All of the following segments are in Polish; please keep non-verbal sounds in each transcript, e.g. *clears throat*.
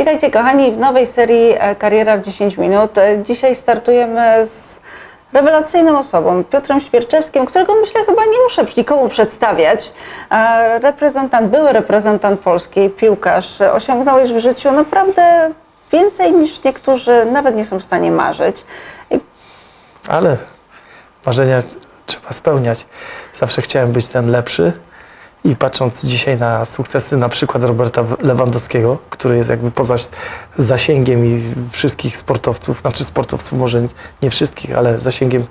Witajcie kochani w nowej serii e, Kariera w 10 minut. E, Dzisiaj startujemy z rewelacyjną osobą, Piotrem Świerczewskim, którego myślę chyba nie muszę nikomu przedstawiać. E, Reprezentant, były reprezentant Polski, piłkarz. E, Osiągnąłeś w życiu naprawdę więcej niż niektórzy nawet nie są w stanie marzyć. I Ale marzenia trzeba spełniać. Zawsze chciałem być ten lepszy i patrząc dzisiaj na sukcesy na przykład Roberta Lewandowskiego, który jest jakby poza zasięgiem i wszystkich sportowców, znaczy sportowców może nie wszystkich, ale zasięgiem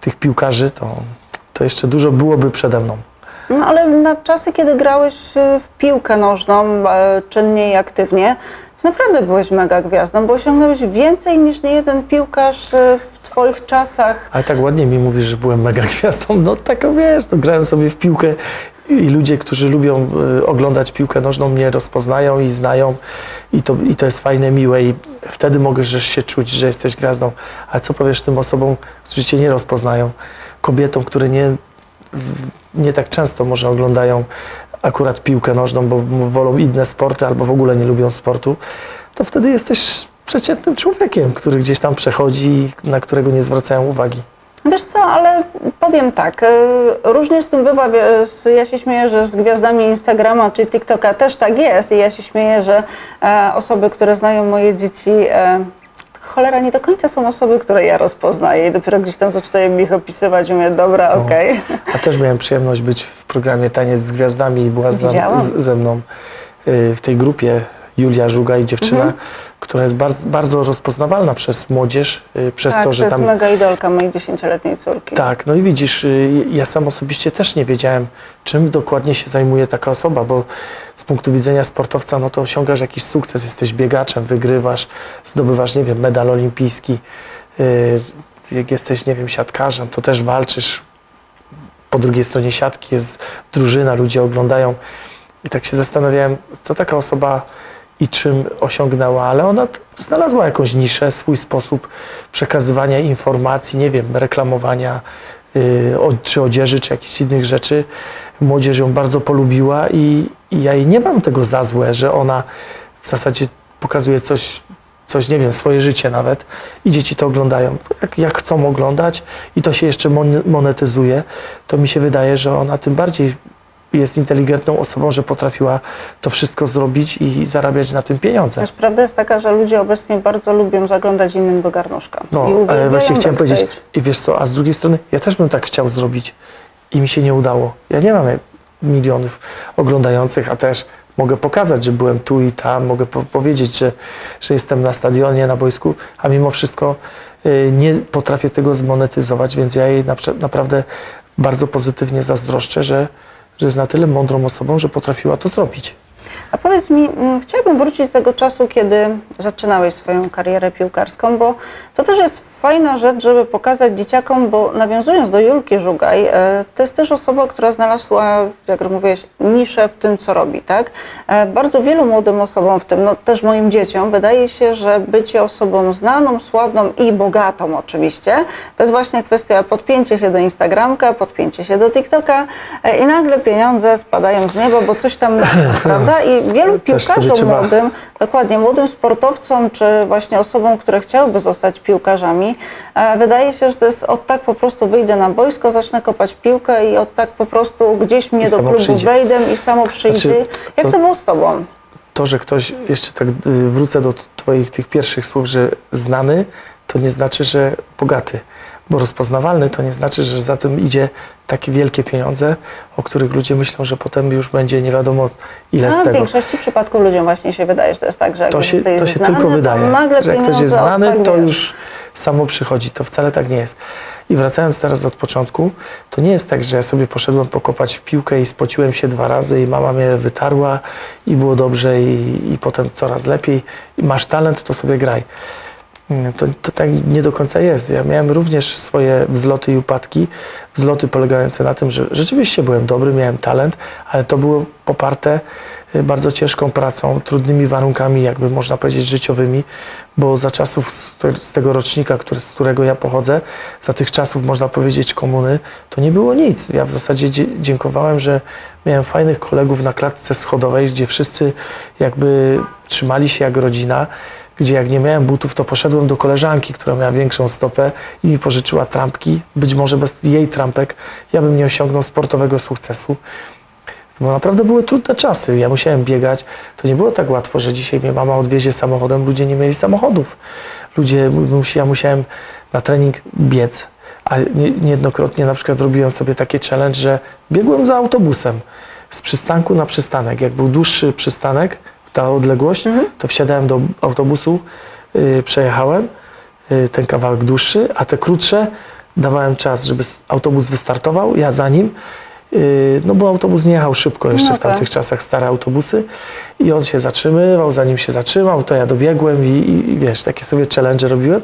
tych piłkarzy, to, to jeszcze dużo byłoby przede mną. No ale na czasy, kiedy grałeś e, w piłkę nożną e, czynnie i aktywnie, naprawdę byłeś mega gwiazdą, bo osiągnąłeś więcej niż nie piłkarz e, w twoich czasach. Ale tak ładnie mi mówisz, że byłem mega gwiazdą. No tak wiesz, no, grałem sobie w piłkę i ludzie, którzy lubią y, oglądać piłkę nożną mnie rozpoznają i znają i to, i to jest fajne, miłe i wtedy możesz się czuć, że jesteś gwiazdą. Ale co powiesz tym osobom, którzy cię nie rozpoznają? Kobietom, które nie, nie tak często może oglądają akurat piłkę nożną, bo wolą inne sporty albo w ogóle nie lubią sportu, to wtedy jesteś przeciętnym człowiekiem, który gdzieś tam przechodzi i na którego nie zwracają uwagi. Wiesz co, ale powiem tak, e, różnie z tym bywa, ja się śmieję, że z gwiazdami Instagrama czy TikToka też tak jest i ja się śmieję, że e, osoby, które znają moje dzieci, e, cholera, nie do końca są osoby, które ja rozpoznaję i dopiero gdzieś tam zaczynają ich opisywać i mówię, dobra, No. okej. A też miałem przyjemność być w programie Taniec z Gwiazdami i była z, ze mną y, w tej grupie Julia Żuga i dziewczyna, Mhm. Która jest bardzo, bardzo rozpoznawalna przez młodzież, y, przez Tak, to, to że jest tam... mega idolka mojej dziesięcioletniej córki. Tak, no i widzisz, y, ja sam osobiście też nie wiedziałem, czym dokładnie się zajmuje taka osoba, bo z punktu widzenia sportowca, no to osiągasz jakiś sukces, jesteś biegaczem, wygrywasz, zdobywasz, nie wiem, medal olimpijski, y, jak jesteś, nie wiem, siatkarzem, to też walczysz. Po drugiej stronie siatki jest drużyna, ludzie oglądają i tak się zastanawiałem, co taka osoba i czym osiągnęła, ale ona znalazła jakąś niszę, swój sposób przekazywania informacji, nie wiem, reklamowania y, czy odzieży, czy jakichś innych rzeczy. Młodzież ją bardzo polubiła i, i ja jej nie mam tego za złe, że ona w zasadzie pokazuje coś, coś, nie wiem, swoje życie nawet i dzieci to oglądają. Jak, jak chcą oglądać i to się jeszcze mon- monetyzuje, to mi się wydaje, że ona tym bardziej jest inteligentną osobą, że potrafiła to wszystko zrobić i zarabiać na tym pieniądze. Też prawda jest taka, że ludzie obecnie bardzo lubią zaglądać innym do garnuszka. I No, uwielbiają ale właśnie chciałem backstage. powiedzieć, i wiesz co, a z drugiej strony ja też bym tak chciał zrobić i mi się nie udało. Ja nie mam milionów oglądających, a też mogę pokazać, że byłem tu i tam, mogę po powiedzieć, że, że jestem na stadionie, na boisku, a mimo wszystko y, nie potrafię tego zmonetyzować, więc ja jej naprawdę bardzo pozytywnie zazdroszczę, że, że jest na tyle mądrą osobą, że potrafiła to zrobić. A powiedz mi, mm, chciałabym wrócić do tego czasu, kiedy zaczynałeś swoją karierę piłkarską, bo to też jest fajna rzecz, żeby pokazać dzieciakom, bo nawiązując do Julki Żugaj, e, to jest też osoba, która znalazła, jak mówiłeś, niszę w tym, co robi, tak? E, Bardzo wielu młodym osobom, w tym no, też moim dzieciom, wydaje się, że bycie osobą znaną, sławną i bogatą oczywiście, to jest właśnie kwestia podpięcie się do Instagramka, podpięcie się do TikToka e, i nagle pieniądze spadają z nieba, bo coś tam, *laughs* prawda? I wielu piłkarzom młodym, dokładnie młodym sportowcom, czy właśnie osobom, które chciałyby zostać piłkarzami, e, wydaje się, że to jest od tak po prostu wyjdę na boisko, zacznę kopać piłkę i od tak po prostu gdzieś mnie I do klubu przyjdzie. wejdę i samo przyjdzie. Znaczy, Jak to- to było z tobą? to, że ktoś, jeszcze tak y, wrócę do Twoich tych pierwszych słów, że znany, to nie znaczy, że bogaty. Bo rozpoznawalny to nie znaczy, że za tym idzie takie wielkie pieniądze, o których ludzie myślą, że potem już będzie nie wiadomo ile z w tego. większości przypadków ludziom właśnie się wydaje, że to jest tak, że jak To się, to się znany, tylko wydaje, to nagle że jak ktoś jest znany, tak to już samo przychodzi. To wcale tak nie jest. I wracając teraz od początku, to nie jest tak, że ja sobie poszedłem pokopać w piłkę i spociłem się dwa razy i mama mnie wytarła i było dobrze i, i potem coraz lepiej. I masz talent, to sobie graj. To, to tak nie do końca jest. Ja miałem również swoje wzloty i upadki. Wzloty polegające na tym, że rzeczywiście byłem dobry, miałem talent, ale to było poparte bardzo ciężką pracą, trudnymi warunkami, jakby można powiedzieć, życiowymi, bo za czasów z te- z tego rocznika, który, z którego ja pochodzę, za tych czasów, można powiedzieć, komuny, to nie było nic. Ja w zasadzie dzie- dziękowałem, że miałem fajnych kolegów na klatce schodowej, gdzie wszyscy jakby trzymali się jak rodzina gdzie jak nie miałem butów, to poszedłem do koleżanki, która miała większą stopę i mi pożyczyła trampki. Być może bez jej trampek ja bym nie osiągnął sportowego sukcesu. Bo naprawdę były trudne czasy. Ja musiałem biegać. To nie było tak łatwo, że dzisiaj mnie mama odwiezie samochodem. Ludzie nie mieli samochodów. Ludzie, ja musiałem na trening biec. A nie- niejednokrotnie na przykład robiłem sobie takie challenge, że biegłem za autobusem z przystanku na przystanek. Jak był dłuższy przystanek, ta odległość, to wsiadałem do autobusu, yy, przejechałem yy, ten kawałek dłuższy, a te krótsze dawałem czas, żeby autobus wystartował, ja za nim, no bo autobus nie jechał szybko jeszcze No w tamtych tak. czasach, stare autobusy i on się zatrzymywał, zanim się zatrzymał, to ja dobiegłem i, i, i wiesz, takie sobie challenge robiłem.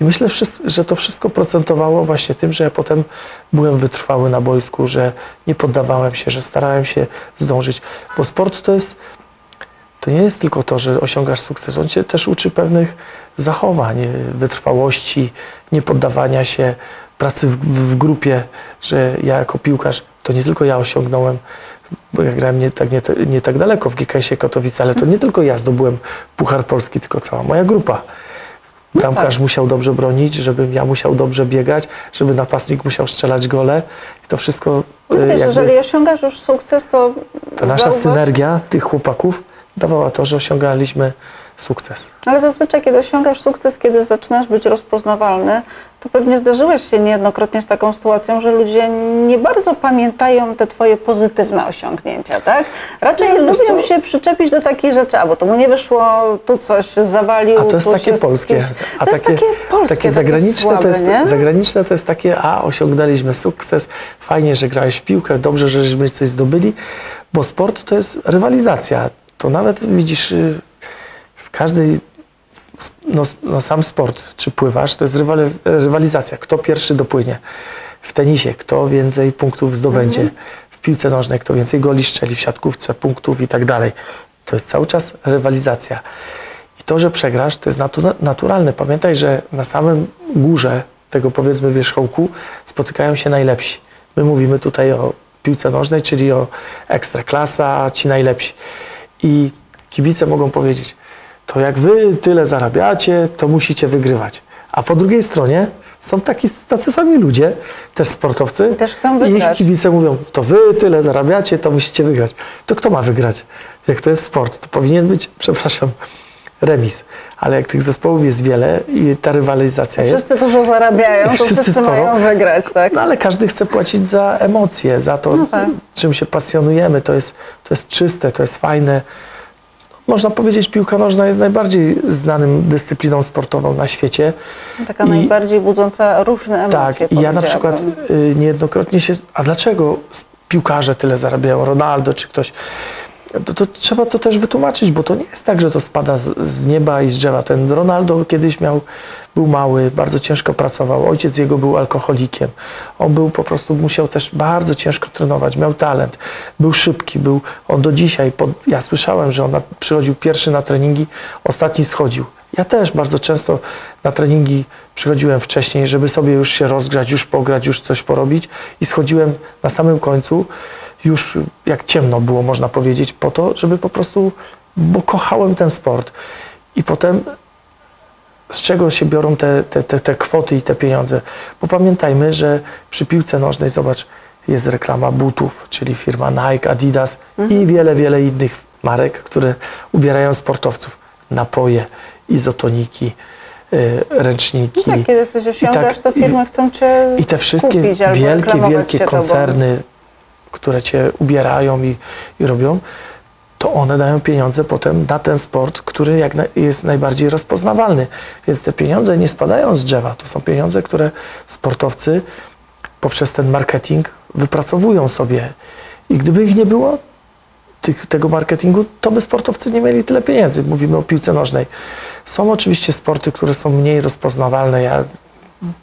I myślę, że to wszystko procentowało właśnie tym, że ja potem byłem wytrwały na boisku, że nie poddawałem się, że starałem się zdążyć, bo sport to jest to nie jest tylko to, że osiągasz sukces, on cię też uczy pewnych zachowań, y, wytrwałości, niepoddawania się, pracy w, w grupie, że ja jako piłkarz, to nie tylko ja osiągnąłem, bo ja grałem nie tak, nie, nie tak daleko w GKS-ie Katowice, ale to nie tylko ja zdobyłem Puchar Polski, tylko cała moja grupa. Bramkarz musiał dobrze bronić, żebym ja musiał dobrze biegać, żeby napastnik musiał strzelać gole i to wszystko No y, wiesz, jakby- jeżeli osiągasz już sukces, to ta nasza zauważ, synergia tych chłopaków dawała to, że osiągaliśmy sukces. Ale zazwyczaj, kiedy osiągasz sukces, kiedy zaczynasz być rozpoznawalny, to pewnie zdarzyłeś się niejednokrotnie z taką sytuacją, że ludzie nie bardzo pamiętają te twoje pozytywne osiągnięcia, tak? Raczej No, lubią się przyczepić do takiej rzeczy, a bo to mu nie wyszło, tu coś zawalił. A to jest takie polskie. jakieś- A to jest takie polskie, takie zagraniczne, słabe, to jest, nie? zagraniczne to jest takie, a osiągnęliśmy sukces, fajnie, że grałeś w piłkę, dobrze, że żeśmy coś zdobyli, bo sport to jest rywalizacja. To nawet widzisz y, każdej, no, no sam sport, czy pływasz, to jest rywali- rywalizacja. Kto pierwszy dopłynie. W tenisie, kto więcej punktów zdobędzie. Mhm. W piłce nożnej, kto więcej goli strzeli, w siatkówce, punktów i tak dalej. To jest cały czas rywalizacja. I to, że przegrasz, to jest natu- naturalne. Pamiętaj, że na samym górze tego powiedzmy wierzchołku spotykają się najlepsi. My mówimy tutaj o piłce nożnej, czyli o ekstraklasa, ci najlepsi. I kibice mogą powiedzieć, to jak wy tyle zarabiacie, to musicie wygrywać. A po drugiej stronie są taki, tacy sami ludzie, też sportowcy. I też chcą I ich kibice mówią, to wy tyle zarabiacie, to musicie wygrać. To kto ma wygrać? Jak to jest sport, to powinien być, *laughs* przepraszam, remis. Ale jak tych zespołów jest wiele i ta rywalizacja jest, Wszyscy dużo zarabiają, to Wszyscy wszyscy sporo. mają wygrać, tak? no ale każdy chce płacić za emocje, za to, No tak. czym się pasjonujemy. To jest, to jest czyste, to jest fajne. Można powiedzieć, piłka nożna jest najbardziej znanym dyscypliną sportową na świecie. Taka I- najbardziej budząca różne emocje. Tak, i ja na przykład y, niejednokrotnie się. A dlaczego piłkarze tyle zarabiają, Ronaldo czy ktoś? To, to trzeba to też wytłumaczyć, bo to nie jest tak, że to spada z, z nieba i z drzewa. Ten Ronaldo kiedyś miał, był mały, bardzo ciężko pracował. Ojciec jego był alkoholikiem. On był po prostu, musiał też bardzo ciężko trenować, miał talent, był szybki, był, on do dzisiaj, ja słyszałem, że on przychodził pierwszy na treningi, ostatni schodził. Ja też bardzo często na treningi przychodziłem wcześniej, żeby sobie już się rozgrzać, już pograć, już coś porobić i schodziłem na samym końcu, już jak ciemno było, można powiedzieć, po to, żeby po prostu, bo kochałem ten sport. I potem z czego się biorą te, te, te, te kwoty i te pieniądze? Bo pamiętajmy, że przy piłce nożnej, zobacz, jest reklama butów, czyli firma Nike, Adidas i wiele, wiele innych marek, które ubierają sportowców. Napoje, izotoniki, y, ręczniki. No tak, kiedy coś osiągasz, to i- firmy chcą cię I te wszystkie kupić wielkie, wielkie koncerny, które cię ubierają i, i robią, to one dają pieniądze potem na ten sport, który jak na, jest najbardziej rozpoznawalny. Więc te pieniądze nie spadają z drzewa. To są pieniądze, które sportowcy poprzez ten marketing wypracowują sobie. I gdyby ich nie było, tych, tego marketingu, to by sportowcy nie mieli tyle pieniędzy. Mówimy o piłce nożnej. Są oczywiście sporty, które są mniej rozpoznawalne. Ja,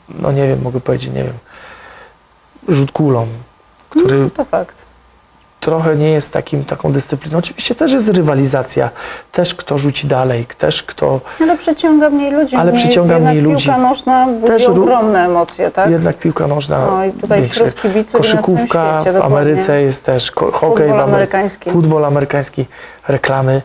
no nie wiem, mogę powiedzieć, nie wiem, rzut kulą, który No, to fakt. trochę nie jest takim, taką dyscypliną. Oczywiście też jest rywalizacja, też kto rzuci dalej, też kto Ale przyciąga mniej ludzi. Ale Mniej- przyciąga mniej ludzi. Piłka nożna budzi Też ogromne emocje, tak? jednak piłka nożna No i tutaj większe. wśród kibiców i na całym Koszykówka świecie, w dokładnie. Ameryce jest też, ko- hokej Futbol w Ameryce, amerykański. futbol amerykański, reklamy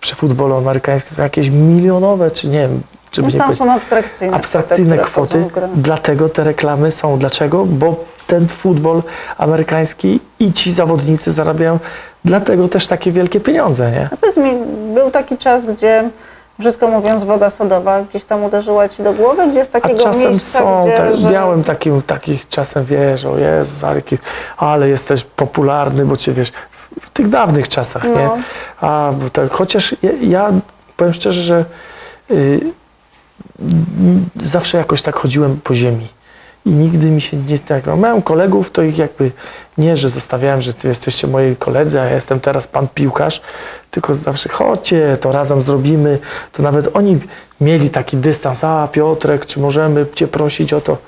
przy futbolu amerykańskim są jakieś milionowe, czy nie wiem, żeby No nie tam powiedzieć, są abstrakcyjne, abstrakcyjne kwoty, które kwoty, wchodzą w grę. dlatego te reklamy są. Dlaczego? Bo ten futbol amerykański i ci zawodnicy zarabiają dlatego też takie wielkie pieniądze, nie? A powiedz mi, był taki czas, gdzie brzydko mówiąc woda sodowa gdzieś tam uderzyła Ci do głowy, gdzie z A takiego czasem miejsca, są, gdzie... tak, że... miałem takim, takich czasem, wiesz, o Jezus, ale, ale jesteś popularny, bo cię, wiesz, w, tych dawnych czasach, nie? No. A, bo tak, chociaż ja, ja powiem szczerze, że y, zawsze jakoś tak chodziłem po ziemi. I nigdy mi się nie tak. No, miałem kolegów, to ich jakby nie, że zostawiałem, że ty jesteście moi koledzy, a ja jestem teraz pan piłkarz, tylko zawsze chodźcie, to razem zrobimy. To nawet oni mieli taki dystans. A Piotrek, czy możemy cię prosić o to?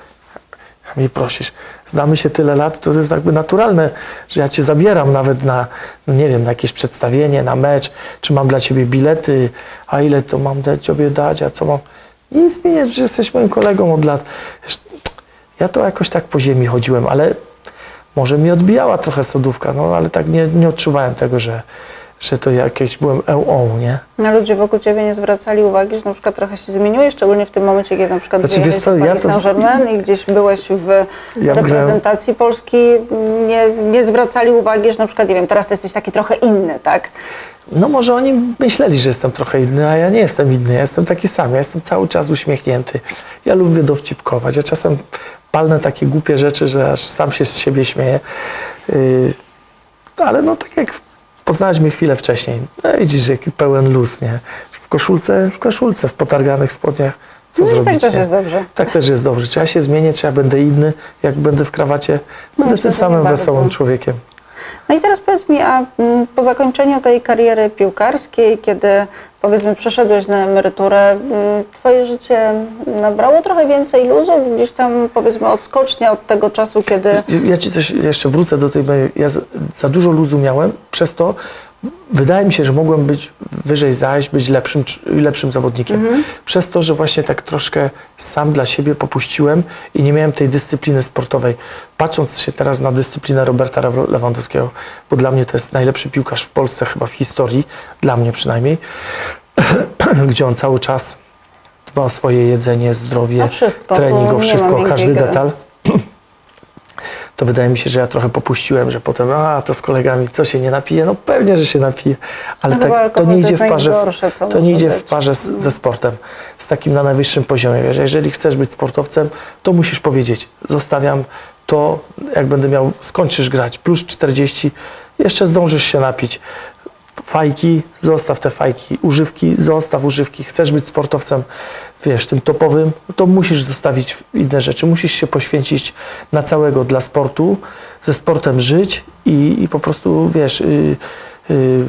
Mnie prosisz. Znamy się tyle lat, to jest jakby naturalne, że ja cię zabieram nawet na, no nie wiem, na jakieś przedstawienie, na mecz, czy mam dla ciebie bilety, a ile to mam dla ciebie dać, a co mam. Nic mi nie, że jesteś moim kolegą od lat. Ja to jakoś tak po ziemi chodziłem, ale może mi odbijała trochę sodówka, no ale tak nie, nie odczuwałem tego, że, że to jakieś byłem eł nie? No, ludzie wokół Ciebie nie zwracali uwagi, że na przykład trochę się zmieniłeś, szczególnie w tym momencie, kiedy na przykład Znaczy, wiesz co, ja to- Saint-Germain i gdzieś byłeś w Ja grałem- reprezentacji Polski, nie, nie zwracali uwagi, że na przykład, nie wiem, teraz ty jesteś taki trochę inny, tak? No może oni myśleli, że jestem trochę inny, a ja nie jestem inny, ja jestem taki sam, ja jestem cały czas uśmiechnięty. Ja lubię dowcipkować, ja czasem palnę takie głupie rzeczy, że aż sam się z siebie śmieję. Yy, ale no tak jak poznałeś mnie chwilę wcześniej, no widzisz, jaki pełen luz, nie? W koszulce, w koszulce, w potarganych spodniach, co no i zrobić, tak też nie? jest dobrze. Tak też jest dobrze. Czy ja się zmienię, czy ja będę inny, jak będę w krawacie, będę myślę, tym samym nie bardzo. wesołym człowiekiem. No i teraz powiedz mi, a mm, po zakończeniu tej kariery piłkarskiej, kiedy powiedzmy przeszedłeś na emeryturę, mm, twoje życie nabrało trochę więcej luzu, gdzieś tam powiedzmy odskocznia od tego czasu, kiedy... Ja ci coś jeszcze wrócę do tej. Ja za dużo luzu miałem, przez to wydaje mi się, że mogłem być wyżej zajść, być lepszym, lepszym zawodnikiem. Przez to, że właśnie tak troszkę sam dla siebie popuściłem i nie miałem tej dyscypliny sportowej. Patrząc się teraz na dyscyplinę Roberta Lew- Lewandowskiego, bo dla mnie to jest najlepszy piłkarz w Polsce, chyba w historii, dla mnie przynajmniej, *clears throat* gdzie on cały czas dba o swoje jedzenie, zdrowie, O wszystko, trening, o wszystko, każdy detal to wydaje mi się, że ja trochę popuściłem, że potem, a to z kolegami, co się nie napije? No pewnie, że się napije, ale No tak, to nie idzie w parze, najgorsze, to nie idzie być. w parze z, ze sportem, z takim na najwyższym poziomie. Wiesz, jeżeli chcesz być sportowcem, to musisz powiedzieć, zostawiam to, jak będę miał, skończysz grać, plus 40, jeszcze zdążysz się napić. Fajki, zostaw te fajki, używki, zostaw używki. Chcesz być sportowcem, wiesz, tym topowym, no to musisz zostawić inne rzeczy. Musisz się poświęcić na całego dla sportu, ze sportem żyć i, i po prostu, wiesz, yy, yy,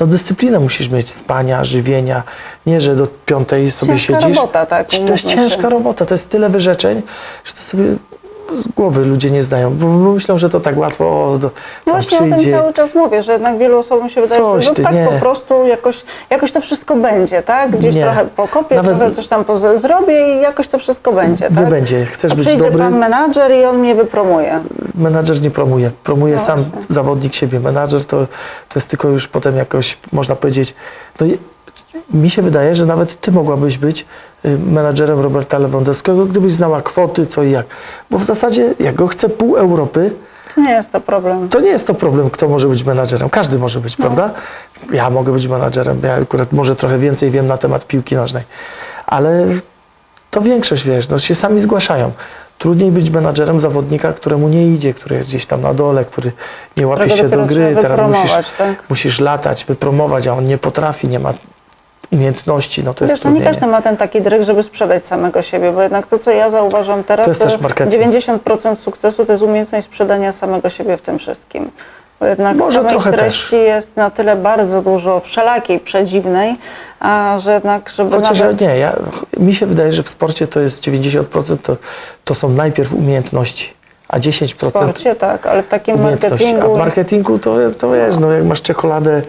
no dyscyplinę musisz mieć, spania, żywienia. Nie, że do piątej sobie Ciężka siedzisz. robota, tak, To jest ciężka robota, to jest tyle wyrzeczeń, że to sobie z głowy ludzie nie zdają, bo myślą, że to tak łatwo o, do, No właśnie o tym przyjdzie. cały czas mówię, że jednak wielu osobom się wydaje, Coś że ty, no tak nie. po prostu jakoś, jakoś to wszystko będzie, tak? Gdzieś Nie. trochę pokopię, Nawet- trochę coś tam poz- zrobię i jakoś to wszystko będzie, Nie tak? będzie. Chcesz A być przyjdzie dobry, pan menadżer i on mnie wypromuje. menadżer nie promuje. Promuje No sam właśnie. zawodnik siebie. Menadżer to, to jest tylko już potem jakoś, można powiedzieć, no mi się wydaje, że nawet ty mogłabyś być menadżerem Roberta Lewandowskiego, gdybyś znała kwoty, co i jak. Bo w zasadzie, jak go chce pół Europy, To nie jest to problem. to nie jest to problem, kto może być menadżerem. Każdy może być, prawda? Ja mogę być menadżerem. Ja akurat może trochę więcej wiem na temat piłki nożnej. Ale to większość, wiesz, no się sami zgłaszają. Trudniej być menadżerem zawodnika, któremu nie idzie, który jest gdzieś tam na dole, który nie łapie Którego się do gry. Teraz musisz, tak? musisz latać, wypromować, a on nie potrafi, nie ma umiejętności, no to jest Wiesz, no nie trudniej. każdy ma ten taki dryg, żeby sprzedać samego siebie, bo jednak to, co ja zauważam teraz, To jest też marketing. 90% sukcesu to jest umiejętność sprzedania samego siebie w tym wszystkim. Bo jednak Może samej trochę treści jest na tyle bardzo dużo wszelakiej, przedziwnej, a że jednak, żeby Chociaż nawet... nie, ja, mi się wydaje, że w sporcie to jest 90% to, to są najpierw umiejętności, a 10% W sporcie, tak, ale w takim umiejętności. A marketingu w jest- marketingu to, to wiesz, no jak masz czekoladę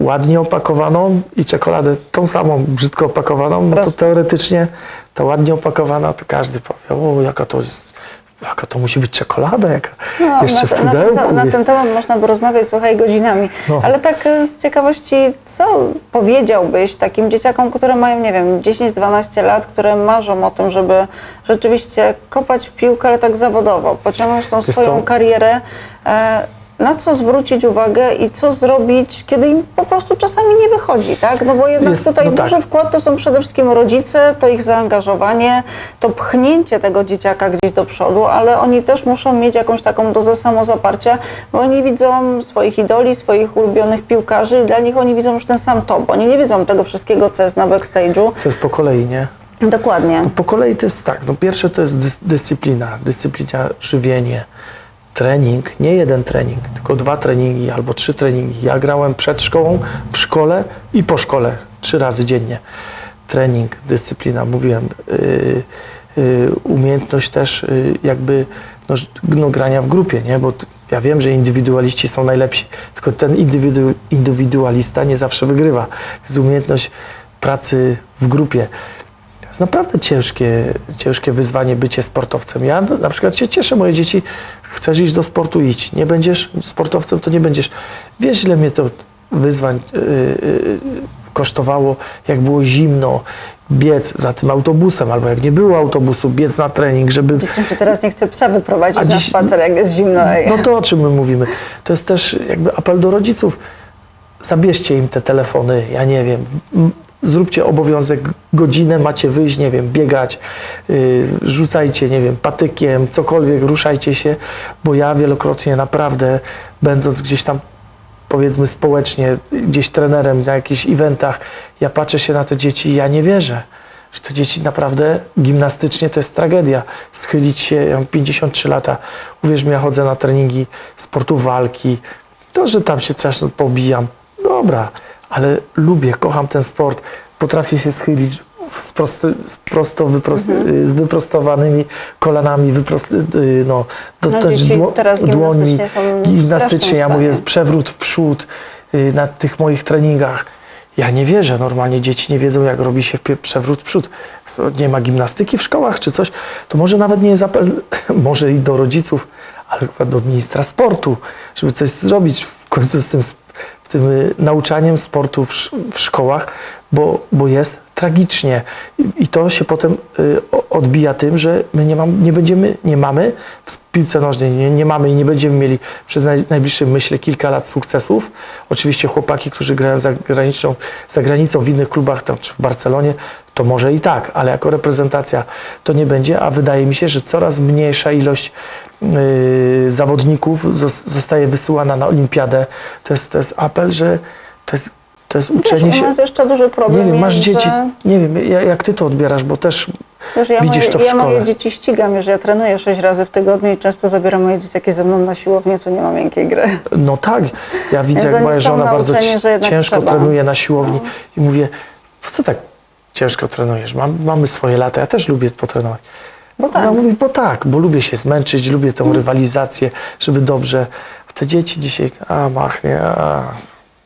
ładnie opakowaną i czekoladę tą samą brzydko opakowaną, no to teoretycznie ta ładnie opakowana, to każdy powie, o jaka to jest, jaka to musi być czekolada, jaka No, jeszcze na, w te- na, pudełku. ten, na ten temat można by rozmawiać, słuchaj, godzinami. No. Ale tak e, z ciekawości, co powiedziałbyś takim dzieciakom, które mają, nie wiem, 10-12 lat, które marzą o tym, żeby rzeczywiście kopać w piłkę, ale tak zawodowo, pociągnąć tą Wiesz swoją co? karierę, e, na co zwrócić uwagę i co zrobić, kiedy im po prostu czasami nie wychodzi, tak? No bo jednak Jest- tutaj no tak. duży wkład to są przede wszystkim rodzice, to ich zaangażowanie, to pchnięcie tego dzieciaka gdzieś do przodu, ale oni też muszą mieć jakąś taką dozę samozaparcia, bo oni widzą swoich idoli, swoich ulubionych piłkarzy i dla nich oni widzą już ten sam top. Oni nie widzą tego wszystkiego, co jest na backstage'u. Co jest po kolei, nie? Dokładnie. Po kolei to jest tak, no pierwsze to jest dys- dyscyplina, dyscyplina, żywienie, trening, nie jeden trening, tylko dwa treningi albo trzy treningi. Ja grałem przed szkołą, w szkole i po szkole, trzy razy dziennie. Trening, dyscyplina, mówiłem, yy, yy, umiejętność też yy, jakby no, no, grania w grupie, nie? bo ja wiem, że indywidualiści są najlepsi, tylko ten indywidu, indywidualista nie zawsze wygrywa. Więc umiejętność pracy w grupie. To jest naprawdę ciężkie, ciężkie wyzwanie bycie sportowcem. Ja na przykład się cieszę, moje dzieci, chcesz iść do sportu, idź. Nie będziesz sportowcem, to nie będziesz. Wiesz, ile mnie to wyzwań yy, yy, kosztowało, jak było zimno, biec za tym autobusem, albo jak nie było autobusu, biec na trening, żeby... Dzieciom się teraz nie chce psa wyprowadzić A na dziś- spacer, jak jest zimno. Ej. No to o czym my mówimy? To jest też jakby apel do rodziców. Zabierzcie im te telefony, ja nie wiem. Zróbcie obowiązek, godzinę macie wyjść, nie wiem, biegać, yy, rzucajcie, nie wiem, patykiem, cokolwiek, ruszajcie się, bo ja wielokrotnie naprawdę, będąc gdzieś tam powiedzmy społecznie, gdzieś trenerem na jakichś eventach, ja patrzę się na te dzieci i ja nie wierzę, że te dzieci naprawdę gimnastycznie to jest tragedia. Schylić się, ja mam 53 lata, uwierz mi, ja chodzę na treningi sportu walki, to, że tam się czasem pobijam, dobra, ale lubię, kocham ten sport, potrafię się schylić z, prosty, z prosto wyprost, Mhm. z wyprostowanymi kolanami, wyprost, y, no, No, dotknąć dzieci dło- teraz dłońmi, gimnastycznie ja mówię, przewrót w przód y, na tych moich treningach. Ja nie wierzę, normalnie dzieci nie wiedzą, jak robi się przewrót w przód. Nie ma gimnastyki w szkołach czy coś, to może nawet nie jest apel, *laughs* może i do rodziców, ale do ministra sportu, żeby coś zrobić w końcu z tym, sp- w tym y, nauczaniem sportu w, w szkołach, bo, bo jest tragicznie. I, to się potem y, odbija tym, że my nie, mam, nie będziemy, nie mamy w piłce nożnej, nie, nie mamy i nie będziemy mieli przez naj, najbliższym, myślę, kilka lat sukcesów. Oczywiście chłopaki, którzy grają za, graniczną, za granicą w innych klubach, tam, czy w Barcelonie, to może i tak, ale jako reprezentacja to nie będzie, a wydaje mi się, że coraz mniejsza ilość zawodników zos- zostaje wysyłana na olimpiadę. To jest, to jest apel, że to jest, to jest Wiesz, uczenie u się... nas jeszcze duży problem Nie wiem, masz jest, dzieci, że... nie wiem, ja- jak ty to odbierasz, bo też Wiesz, ja Widzisz moje, to w ja szkole. moje dzieci ścigam, że ja trenuję sześć razy w tygodniu i często zabieram moje dzieciaki ze mną na siłownię, tu nie ma miękkiej gry. No tak, ja widzę, jak moja żona bardzo ciężko trzeba. No. trenuje na siłowni i mówię, po co tak ciężko trenujesz? Mam, mamy swoje lata, ja też lubię potrenować. Bo tak. Ona mówi, bo tak, bo lubię się zmęczyć, lubię tą rywalizację, żeby dobrze. A te dzieci dzisiaj, a machnie, a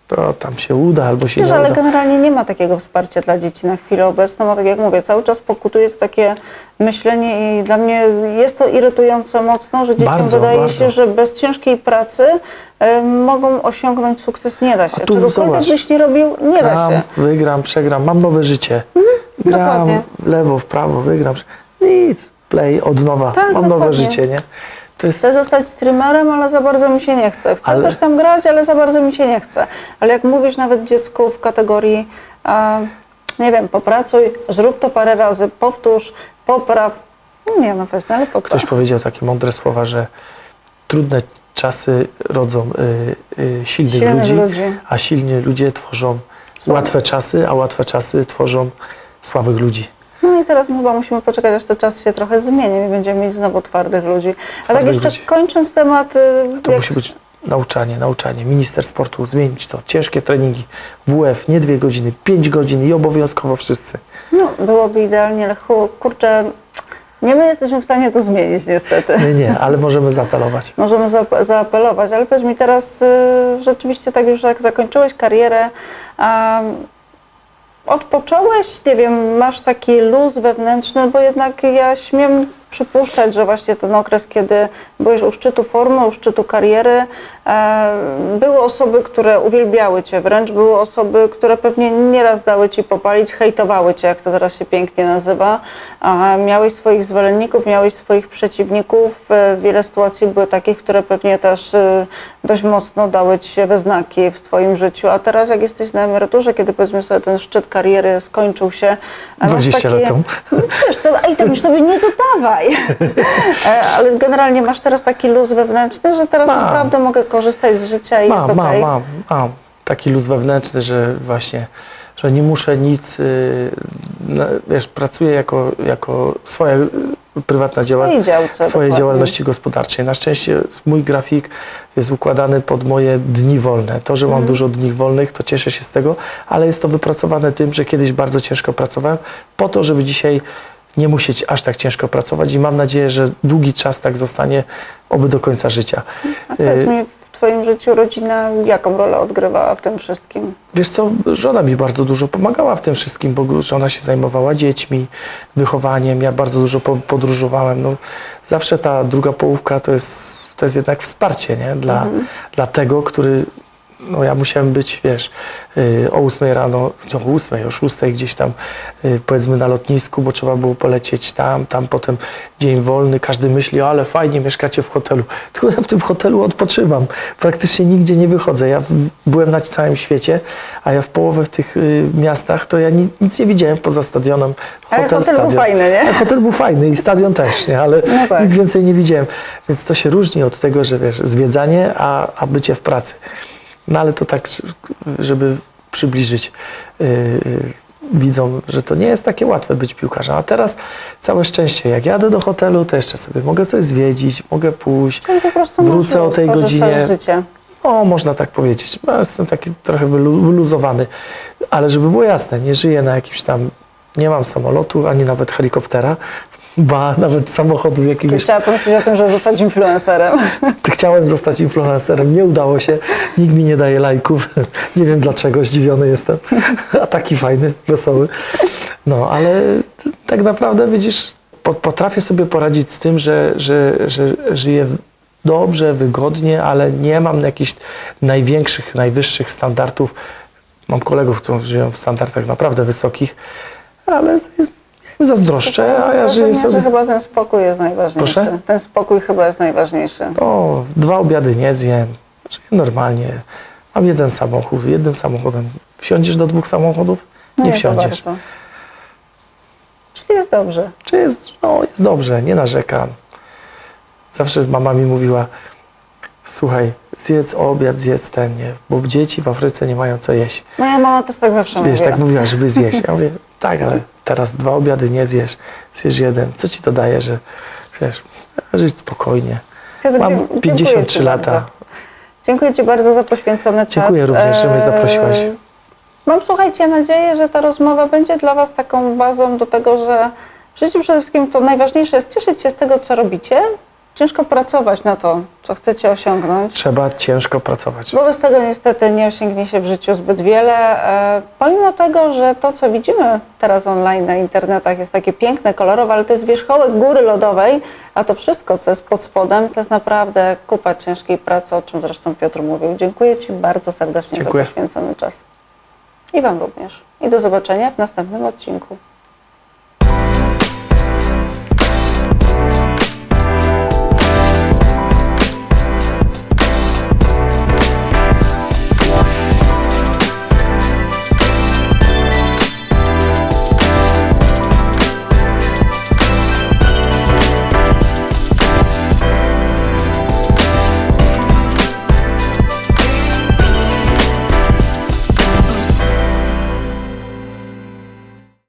to tam się uda albo się Wiesz, nie ale uda. generalnie nie ma takiego wsparcia dla dzieci na chwilę obecną, bo tak jak mówię, cały czas pokutuje to takie myślenie i dla mnie jest to irytujące mocno, że dzieciom Bardzo, wydaje bardzo. się, że bez ciężkiej pracy e, mogą osiągnąć sukces. Nie da się. A tu Czegokolwiek zobacz. byś nie robił, nie da Gram, się. wygram, przegram, mam nowe życie. Gram dokładnie. w lewo, w prawo, wygram. prze- Nic, play od nowa, Tak, mam nowe dokładnie. życie, nie? To jest Chcę zostać streamerem, ale za bardzo mi się nie chce. Chcę Ale- coś tam grać, ale za bardzo mi się nie chce. Ale jak mówisz nawet dziecku w kategorii, e, nie wiem, popracuj, zrób to parę razy, powtórz, popraw. No Nie no, pewnie, ale po co? Ktoś powiedział takie mądre słowa, że trudne czasy rodzą y, y, silnych, Silnych ludzi, ludzi. a silni ludzie tworzą Słabe. łatwe czasy, a łatwe czasy tworzą słabych ludzi. No i teraz chyba musimy poczekać, aż ten czas się trochę zmieni i będziemy mieć znowu twardych ludzi. A tak jeszcze ludzi. kończąc temat, y, To jak musi być nauczanie, nauczanie. Minister sportu, zmienić to. Ciężkie treningi, WF, nie dwie godziny, pięć godzin i obowiązkowo wszyscy. No, byłoby idealnie, ale kurczę, nie my jesteśmy w stanie to zmienić niestety. Nie, nie, ale możemy zaapelować. *laughs* Możemy zaap- zaapelować, ale powiedz mi teraz, y, rzeczywiście tak już jak zakończyłeś karierę, a odpocząłeś, nie wiem, masz taki luz wewnętrzny, bo jednak ja śmiem przypuszczać, że właśnie ten okres, kiedy byłeś u szczytu formy, u szczytu kariery, były osoby, które uwielbiały Cię wręcz, były osoby, które pewnie nieraz dały Ci popalić, hejtowały Cię, jak to teraz się pięknie nazywa. A miałeś swoich zwolenników, miałeś swoich przeciwników. E, Wiele sytuacji były takich, które pewnie też e, dość mocno dały Ci się we znaki w Twoim życiu. A teraz jak jesteś na emeryturze, kiedy powiedzmy sobie ten szczyt kariery skończył się. a masz 20 lat temu. Wiesz co, ej, tam już sobie nie dodawaj. *laughs* E, Ale generalnie masz teraz taki luz wewnętrzny, że teraz Mam. naprawdę mogę korzystać z życia i Mam, jest mam, okej. mam, mam. Taki luz wewnętrzny, że właśnie, że nie muszę nic, y, na- wiesz, pracuję jako, jako swoja prywatna działalność. swojej działce. swojej dokładnie. działalności gospodarczej. Na szczęście mój grafik jest układany pod moje dni wolne. To, że mam Mhm. dużo dni wolnych, to cieszę się z tego, ale jest to wypracowane tym, że kiedyś bardzo ciężko pracowałem, po to, żeby dzisiaj nie musieć aż tak ciężko pracować i mam nadzieję, że długi czas tak zostanie, oby do końca życia. A powiedz Y, mi, Twoim życiu rodzina jaką rolę odgrywała w tym wszystkim? Wiesz co, żona mi bardzo dużo pomagała w tym wszystkim, bo żona się zajmowała dziećmi, wychowaniem, ja bardzo dużo po- podróżowałem. No, zawsze ta druga połówka to jest, to jest jednak wsparcie nie? Dla, dla tego, który, no ja musiałem być, wiesz, y, o 8 rano, no o 8, o 6 gdzieś tam, y, powiedzmy na lotnisku, bo trzeba było polecieć tam, tam potem dzień wolny, każdy myśli, ale fajnie, mieszkacie w hotelu. Tylko ja w tym hotelu odpoczywam, praktycznie nigdzie nie wychodzę. Ja w- byłem na całym świecie, a ja w połowę w tych y, miastach, to ja ni, nic nie widziałem poza stadionem. Ale hotel był stadion. fajny, nie? A hotel był fajny i stadion też, nie? ale No tak. nic więcej nie widziałem. Więc to się różni od tego, że wiesz, zwiedzanie, a, a bycie w pracy. No ale to tak, żeby przybliżyć yy, yy, widzom, że to nie jest takie łatwe być piłkarzem. A teraz całe szczęście, jak jadę do hotelu, to jeszcze sobie mogę coś zwiedzić, mogę pójść. Wrócę o tej godzinie. Z życia. O, można tak powiedzieć. Ja Jestem taki trochę wylu- wyluzowany, ale żeby było jasne, nie żyję na jakimś tam, nie mam samolotu, ani nawet helikoptera, ba, nawet samochodu jakiegoś. Chciałam pomyśleć o tym, żeby zostać influencerem. Chciałem zostać influencerem, nie udało się, nikt mi nie daje lajków, nie wiem dlaczego, zdziwiony jestem, a taki fajny, wesoły. No, ale tak naprawdę widzisz, po- potrafię sobie poradzić z tym, że, że, że żyję dobrze, wygodnie, ale nie mam jakichś największych, najwyższych standardów. Mam kolegów, którzy żyją w standardach naprawdę wysokich, ale zazdroszczę, a ja żyję sobie... że chyba ten spokój jest najważniejszy. Proszę? Ten spokój chyba jest najważniejszy. O, dwa obiady nie zjem, żyję normalnie. Mam jeden samochód, jednym samochodem. Wsiądziesz do dwóch samochodów? No Nie wsiądziesz. bardzo. Czyli jest dobrze. Czy jest, no, jest dobrze, nie narzekam. Zawsze mama mi mówiła, słuchaj, zjedz obiad, zjedz ten, nie, bo dzieci w Afryce nie mają co jeść. Moja mama też tak zawsze Wiesz, mówiła. tak mówiła, żeby zjeść. Ja *laughs* mówię, tak, ale teraz dwa obiady nie zjesz, zjesz jeden. Co ci to daje, że, wiesz, żyć spokojnie. Piotr, Mam dziękuję 53 Ci lata. bardzo. Dziękuję Ci bardzo za poświęcony czas. Dziękuję również, że mnie Eee, zaprosiłaś. Mam, słuchajcie, nadzieję, że ta rozmowa będzie dla Was taką bazą do tego, że w życiu przede wszystkim to najważniejsze jest cieszyć się z tego, co robicie, ciężko pracować na to, co chcecie osiągnąć. Trzeba ciężko pracować. Bo bez tego niestety nie osiągnie się w życiu zbyt wiele. E, pomimo tego, że to, co widzimy teraz online na internetach jest takie piękne, kolorowe, ale to jest wierzchołek góry lodowej, a to wszystko, co jest pod spodem, to jest naprawdę kupa ciężkiej pracy, o czym zresztą Piotr mówił. Dziękuję Ci bardzo serdecznie Dziękuję. za poświęcony czas. I Wam również. I do zobaczenia w następnym odcinku.